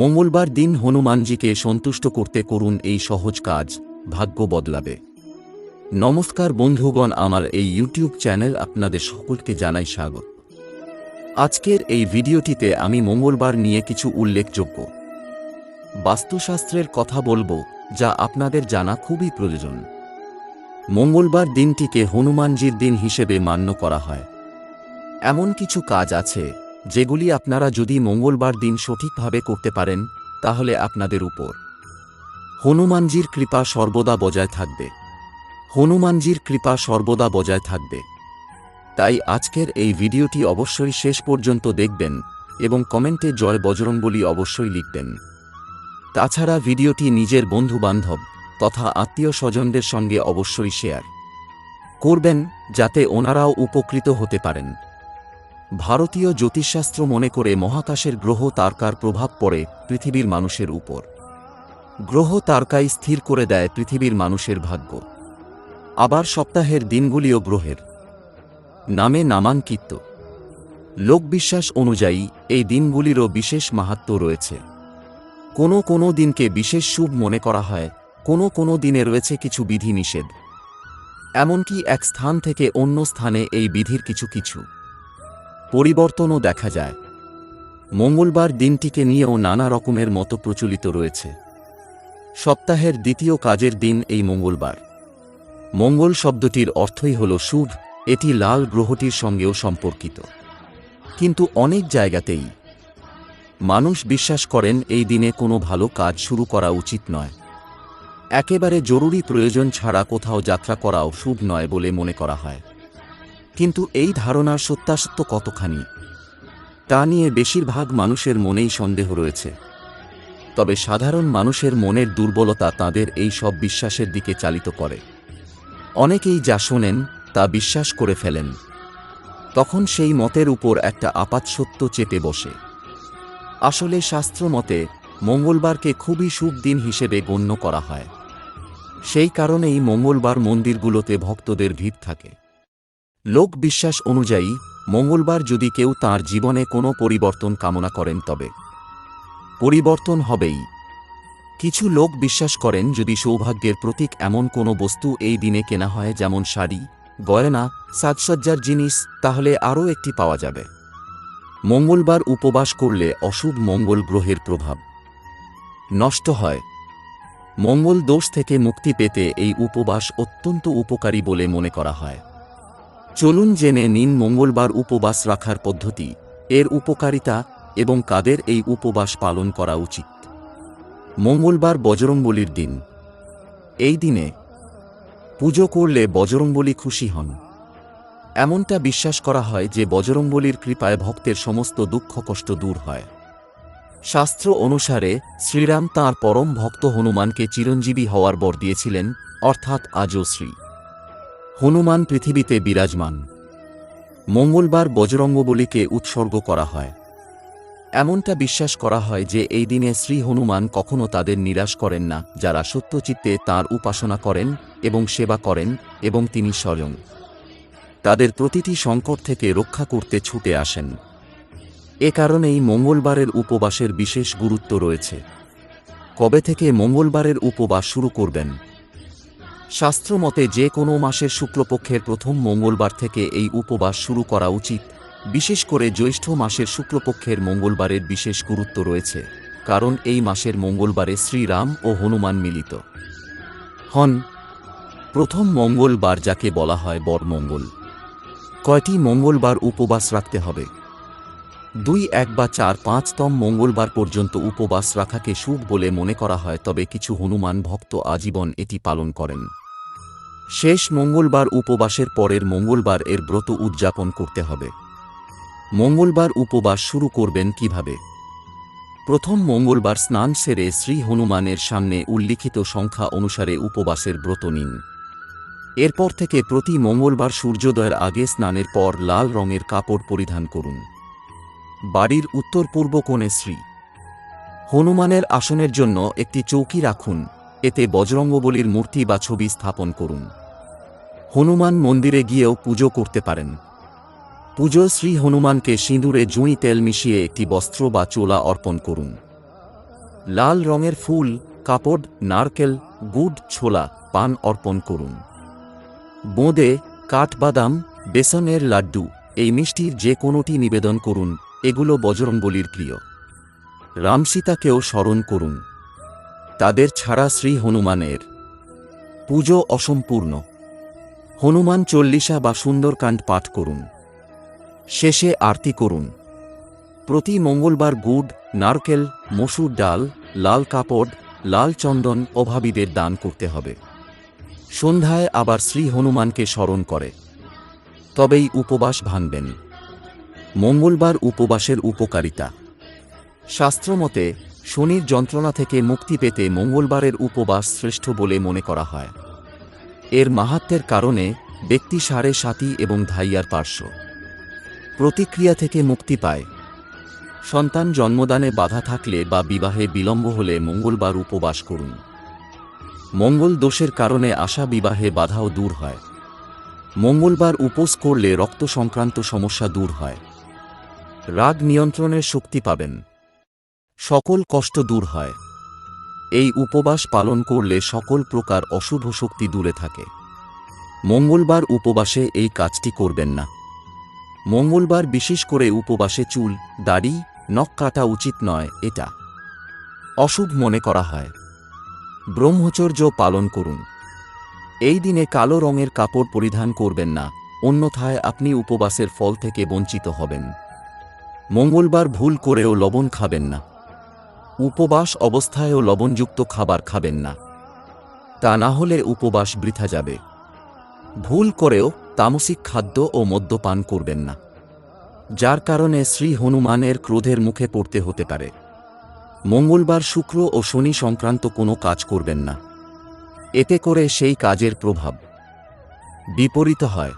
মঙ্গলবার দিন হনুমানজিকে সন্তুষ্ট করতে করুন এই সহজ কাজ, ভাগ্য বদলাবে। নমস্কার বন্ধুগণ, আমার এই ইউটিউব চ্যানেল আপনাদের সকলকে জানাই স্বাগত। আজকের এই ভিডিওটিতে আমি মঙ্গলবার নিয়ে কিছু উল্লেখযোগ্য। বাস্তুশাস্ত্রের কথা বলব, যা আপনাদের জানা খুবই প্রয়োজন। মঙ্গলবার দিনটিকে হনুমানজির দিন হিসেবে মান্য করা হয়। এমন কিছু কাজ আছে যেগুলি আপনারা যদি মঙ্গলবার দিন সঠিকভাবে করতে পারেন, তাহলে আপনাদের উপর। হনুমানজির কৃপা সর্বদা বজায় থাকবে। হনুমানজির কৃপা সর্বদা বজায় থাকবে। তাই আজকের এই ভিডিওটি অবশ্যই শেষ পর্যন্ত দেখবেন এবং কমেন্টে জয় বজরংবলী অবশ্যই লিখবেন। তাছাড়া ভিডিওটি নিজের বন্ধু বান্ধব তথা আত্মীয় স্বজনদের সঙ্গে অবশ্যই শেয়ার করবেন, যাতে ওনারাও উপকৃত হতে পারেন। ভারতীয় জ্যোতিষশাস্ত্র মনে করে মহাকাশের গ্রহ তারকার প্রভাব পড়ে পৃথিবীর মানুষের উপর। গ্রহ তারকাই স্থির করে দেয় পৃথিবীর মানুষের ভাগ্য। আবার সপ্তাহের দিনগুলিও গ্রহের। নামে নামাঙ্কিত। লোকবিশ্বাস অনুযায়ী এই দিনগুলিরও বিশেষ মাহাত্ম রয়েছে। কোনো কোনো দিনকে বিশেষ শুভ মনে করা হয়, কোনো কোনো দিনে রয়েছে কিছু বিধি নিষেধ। এমনকি এক স্থান থেকে অন্য স্থানে এই বিধির কিছু কিছু। পরিবর্তনও দেখা যায়। মঙ্গলবার দিনটিকে নিয়েও নানা রকমের মতো প্রচলিত রয়েছে। সপ্তাহের দ্বিতীয় কাজের দিন এই মঙ্গলবার। মঙ্গল শব্দটির অর্থই হল শুভ, এটি লাল গ্রহটির সঙ্গেও সম্পর্কিত। কিন্তু অনেক জায়গাতেই মানুষ বিশ্বাস করেন এই দিনে কোনো ভালো কাজ শুরু করা উচিত নয়। একেবারে জরুরি প্রয়োজন ছাড়া কোথাও যাত্রা করাও শুভ নয় বলে মনে করা হয়। কিন্তু এই ধারণার সত্যাসত্য কতখানি? তা নিয়ে বেশিরভাগ মানুষের মনেই সন্দেহ রয়েছে। তবে সাধারণ মানুষের মনের দুর্বলতা তাদের এই সব বিশ্বাসের দিকে চালিত করে। অনেকেই যা শোনেন, তা বিশ্বাস করে ফেলেন। তখন সেই মতের উপর একটা আপাত সত্য চেপে বসে। আসলে শাস্ত্র মতে, মঙ্গলবারকে খুবই শুভ দিন হিসেবে গণ্য করা হয়। সেই কারণেই মঙ্গলবার মন্দিরগুলোতে ভক্তদের ভিড় থাকে। লোক বিশ্বাস অনুযায়ী, মঙ্গলবার যদি কেউ তার জীবনে কোনো পরিবর্তন কামনা করেন তবে। পরিবর্তন হবেই। কিছু লোক বিশ্বাস করেন যদি সৌভাগ্যের প্রতীক এমন কোনো বস্তু এই দিনে কেনা হয় যেমন শাড়ি, গয়না, সাজসজ্জার জিনিস, তাহলে আরও একটি পাওয়া যাবে। মঙ্গলবার উপবাস করলে অশুভ মঙ্গল গ্রহের প্রভাব নষ্ট হয়। মঙ্গল দোষ থেকে মুক্তি পেতে এই উপবাস অত্যন্ত উপকারী বলে মনে করা হয়। চলুন জেনে নিন মঙ্গলবার উপবাস রাখার পদ্ধতি, এর উপকারিতা এবং কাদের এই উপবাস পালন করা উচিত। মঙ্গলবার বজরংবলির দিন। এই দিনে পুজো করলে বজরংবলী খুশি হন। এমনটা বিশ্বাস করা হয় যে বজরংবলীর কৃপায় ভক্তের সমস্ত দুঃখ কষ্ট দূর হয়। শাস্ত্র অনুসারে শ্রীরাম তাঁর পরম ভক্ত হনুমানকে চিরঞ্জীবী হওয়ার বর দিয়েছিলেন, অর্থাৎ আজও শ্রী। হনুমান পৃথিবীতে বিরাজমান। মঙ্গলবার বজরঙ্গবলীকে উৎসর্গ করা হয়। এমনটা বিশ্বাস করা হয় যে এই দিনে শ্রী হনুমান কখনও তাদের নিরাশ করেন না, যারা সত্যচিত্তে তাঁর উপাসনা করেন এবং সেবা করেন এবং তিনি স্বয়ং। তাদের প্রতিটি সংকট থেকে রক্ষা করতে ছুটে আসেন। এ কারণেই মঙ্গলবারের উপবাসের বিশেষ গুরুত্ব রয়েছে। কবে থেকে মঙ্গলবারের উপবাস শুরু করবেন? শাস্ত্রমতে যে কোনো মাসের শুক্লপক্ষের প্রথম মঙ্গলবার থেকে এই উপবাস শুরু করা উচিত, বিশেষ করে জ্যৈষ্ঠ মাসের শুক্লপক্ষের মঙ্গলবারের বিশেষ গুরুত্ব রয়েছে, কারণ এই মাসের মঙ্গলবারে শ্রীরাম ও হনুমান মিলিত। হন, প্রথম মঙ্গলবার যাকে বলা হয় বরমঙ্গল। কয়টি মঙ্গলবার উপবাস রাখতে হবে? দুই, এক বা চার পাঁচতম মঙ্গলবার পর্যন্ত উপবাস রাখাকে শুভ বলে মনে করা হয়, তবে কিছু হনুমান ভক্ত আজীবন এটি পালন করেন। শেষ মঙ্গলবার উপবাসের পরের মঙ্গলবার এর ব্রত উদযাপন করতে হবে। মঙ্গলবার উপবাস শুরু করবেন কীভাবে? প্রথম মঙ্গলবার স্নান সেরে শ্রী হনুমানের সামনে উল্লিখিত সংখ্যা অনুসারে উপবাসের ব্রত নিন। এরপর থেকে প্রতি মঙ্গলবার সূর্যোদয়ের আগে স্নানের পর লাল রঙের কাপড় পরিধান করুন। বাড়ির উত্তর পূর্ব কোণে শ্রী হনুমানের আসনের জন্য একটি চৌকি রাখুন। এতে বজরঙ্গবলীর মূর্তি বা ছবি স্থাপন করুন। হনুমান মন্দিরে গিয়েও পুজো করতে পারেন। পুজো শ্রী হনুমানকে সিঁদুরে জুঁই তেল মিশিয়ে একটি বস্ত্র বা চোলা অর্পণ করুন। লাল রঙের ফুল, কাপড়, নারকেল, গুড়, ছোলা, পান অর্পণ করুন। বোঁদে কাঠবাদাম, বেসনের লাড্ডু, এই মিষ্টির যে কোনোটি নিবেদন করুন, এগুলো বজরংবলির প্রিয়। রামসীতাকেও স্মরণ করুন। তাদের ছাড়া শ্রী হনুমানের। পুজো অসম্পূর্ণ। হনুমান চল্লিশা বা সুন্দরকাণ্ড পাঠ করুন। শেষে আরতি করুন। প্রতি মঙ্গলবার গুড়, নারকেল, মসুর ডাল, লাল কাপড়, লাল চন্দন অভাবীদের দান করতে হবে। সন্ধ্যায় আবার শ্রী হনুমানকে স্মরণ করে। তবেই উপবাস ভাঙবেন। মঙ্গলবার উপবাসের উপকারিতা। শাস্ত্রমতে শনির যন্ত্রণা থেকে মুক্তি পেতে মঙ্গলবারের উপবাস শ্রেষ্ঠ বলে মনে করা হয়। এর মাহাত্মের কারণে ব্যক্তি সাড়ে সাতি এবং ধাইয়ার পার্শ্ব। প্রতিক্রিয়া থেকে মুক্তি পায়। সন্তান জন্মদানে বাধা থাকলে বা বিবাহে বিলম্ব হলে মঙ্গলবার উপবাস করুন। মঙ্গল দোষের কারণে আসা বিবাহে বাধাও দূর হয়। মঙ্গলবার উপোস করলে রক্ত সংক্রান্ত সমস্যা দূর হয়। রাগ নিয়ন্ত্রণের শক্তি পাবেন। সকল কষ্ট দূর হয়। এই উপবাস পালন করলে সকল প্রকার অশুভ শক্তি দূরে থাকে। মঙ্গলবার উপবাসে এই কাজটি করবেন না। মঙ্গলবার বিশেষ করে উপবাসে চুল, দাড়ি, নখ কাটা উচিত নয়, এটা অশুভ মনে করা হয়। ব্রহ্মচর্য পালন করুন। এই দিনে কালো রঙের কাপড় পরিধান করবেন না, অন্যথায় আপনি উপবাসের ফল থেকে বঞ্চিত হবেন। মঙ্গলবার ভুল করেও লবণ খাবেন না। উপবাস অবস্থায়ও লবণযুক্ত খাবার খাবেন না। তা না হলে উপবাস বৃথা যাবে। ভুল করেও তামসিক খাদ্য ও মদ্যপান করবেন না। যার কারণে শ্রী হনুমানের ক্রোধের মুখে পড়তে হতে পারে। মঙ্গলবার শুক্র ও শনি সংক্রান্ত কোনো কাজ করবেন না। এতে করে সেই কাজের প্রভাব বিপরীত হয়।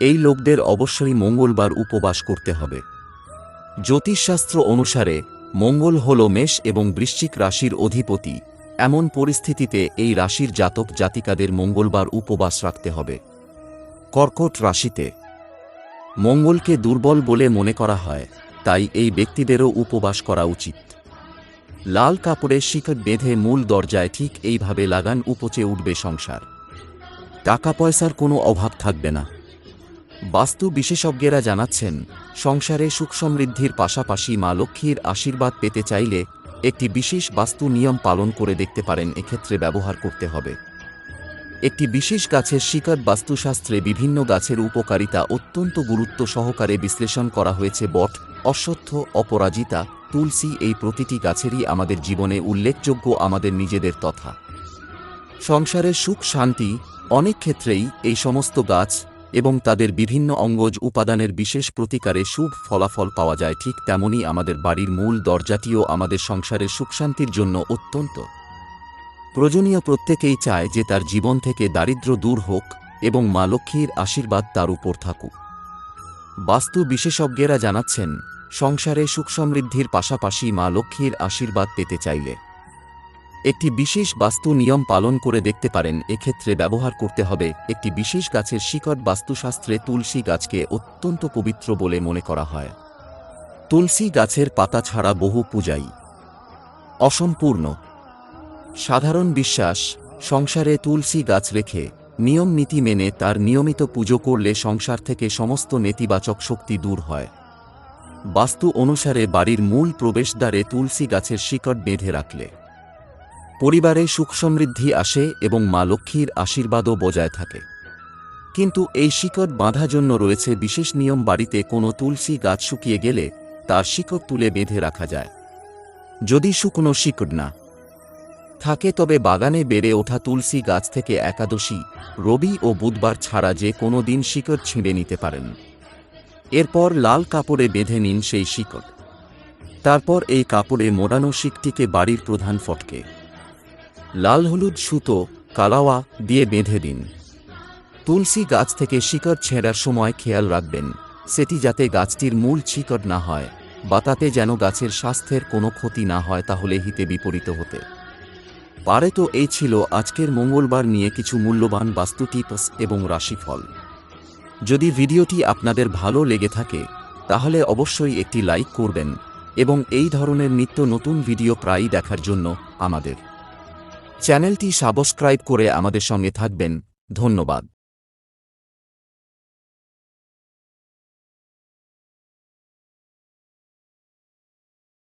এই লোকদের অবশ্যই মঙ্গলবার উপবাস করতে হবে। জ্যোতিষশাস্ত্র অনুসারে মঙ্গল হল মেষ এবং বৃশ্চিক রাশির অধিপতি। এমন পরিস্থিতিতে এই রাশির জাতক জাতিকাদের মঙ্গলবার উপবাস রাখতে হবে। কর্কট রাশিতে মঙ্গলকে দুর্বল বলে মনে করা হয়, তাই এই ব্যক্তিদেরও উপবাস করা উচিত। লাল কাপড়ে শিকট বেঁধে মূল দরজায় ঠিক এইভাবে লাগান উপচে উঠবে সংসার। টাকা পয়সার কোনো অভাব থাকবে না। বাস্তু বিশেষজ্ঞেরা জানাচ্ছেন, সংসারে সুখ সমৃদ্ধির পাশাপাশি মা লক্ষ্মীর আশীর্বাদ পেতে চাইলে একটি বিশেষ বাস্তু নিয়ম পালন করে দেখতে পারেন, এক্ষেত্রে ব্যবহার করতে হবে। একটি বিশেষ গাছের শিকার বাস্তুশাস্ত্রে বিভিন্ন গাছের উপকারিতা অত্যন্ত গুরুত্ব সহকারে বিশ্লেষণ করা হয়েছে বট, অশ্বত্থ, অপরাজিতা, তুলসী এই প্রতিটি গাছেরই আমাদের জীবনে উল্লেখযোগ্য, আমাদের নিজেদের তথা। সংসারের সুখ শান্তি অনেক ক্ষেত্রেই এই সমস্ত গাছ এবং তাদের বিভিন্ন অঙ্গজ উপাদানের বিশেষ প্রতিকারে শুভ ফলাফল পাওয়া যায় ঠিক তেমনি আমাদের বাড়ির মূল দরজাটিও আমাদের সংসারের সুখশান্তির জন্য অত্যন্ত। প্রয়োজনীয় প্রত্যেকেই চায় যে তার জীবন থেকে দারিদ্র দূর হোক এবং মা লক্ষ্মীর আশীর্বাদ তার উপর থাকুক। বাস্তু বিশেষজ্ঞেরা জানাচ্ছেন, সংসারে সুখ সমৃদ্ধির পাশাপাশি মা লক্ষ্মীর আশীর্বাদ পেতে চাইলে একটি বিশেষ বাস্তু নিয়ম পালন করে দেখতে পারেন, এক্ষেত্রে ব্যবহার করতে হবে, একটি বিশেষ গাছের শিকড় বাস্তুশাস্ত্রে তুলসী গাছকে অত্যন্ত পবিত্র বলে মনে করা হয়। তুলসী গাছের পাতা ছাড়া বহু পূজাই অসম্পূর্ণ। সাধারণ বিশ্বাস, সংসারে তুলসী গাছ রেখে নিয়ম নীতি মেনে তার নিয়মিত পুজো করলে সংসার থেকে সমস্ত নেতিবাচক শক্তি দূর হয়। বাস্তু অনুসারে বাড়ির মূল প্রবেশদ্বারে তুলসী গাছের শিকড় বেঁধে রাখলে পরিবারে সুখ সমৃদ্ধি আসে এবং মা লক্ষ্মীর আশীর্বাদও বজায় থাকে। কিন্তু এই শিকড় বাঁধা জন্য রয়েছে বিশেষ নিয়ম বাড়িতে কোনো তুলসী গাছ শুকিয়ে গেলে তার শিকড় তুলে বেঁধে রাখা যায়। যদি শুকনো শিকড় না থাকে তবে বাগানে বেড়ে ওঠা তুলসী গাছ থেকে একাদশী, রবি ও বুধবার ছাড়া যে কোনো দিন শিকড় ছিঁড়ে নিতে পারেন। এরপর লাল কাপড়ে বেঁধে নিন সেই শিকড়। তারপর এই কাপড়ে মোড়ানো শিকটিকে বাড়ির প্রধান ফটকে। লাল হলুদ সুতো, কালাওয়া দিয়ে বেঁধে দিন। তুলসী গাছ থেকে শিকড় ছেঁড়ার সময় খেয়াল রাখবেন, সেটি যাতে গাছটির মূল শিকড় না হয়, বা তাতে যেন গাছের স্বাস্থ্যের কোনো ক্ষতি না হয় তাহলে হিতে বিপরীত হতে। পারে তো এই ছিল আজকের মঙ্গলবার নিয়ে কিছু মূল্যবান বাস্তু টিপস এবং রাশিফল। যদি ভিডিওটি আপনাদের ভালো লেগে থাকে, তাহলে অবশ্যই একটি লাইক করবেন এবং এই ধরনের নিত্য নতুন ভিডিও প্রায়ই দেখার জন্য আমাদের চ্যানেলটি সাবস্ক্রাইব করে আমাদের সঙ্গে থাকবেন। ধন্যবাদ।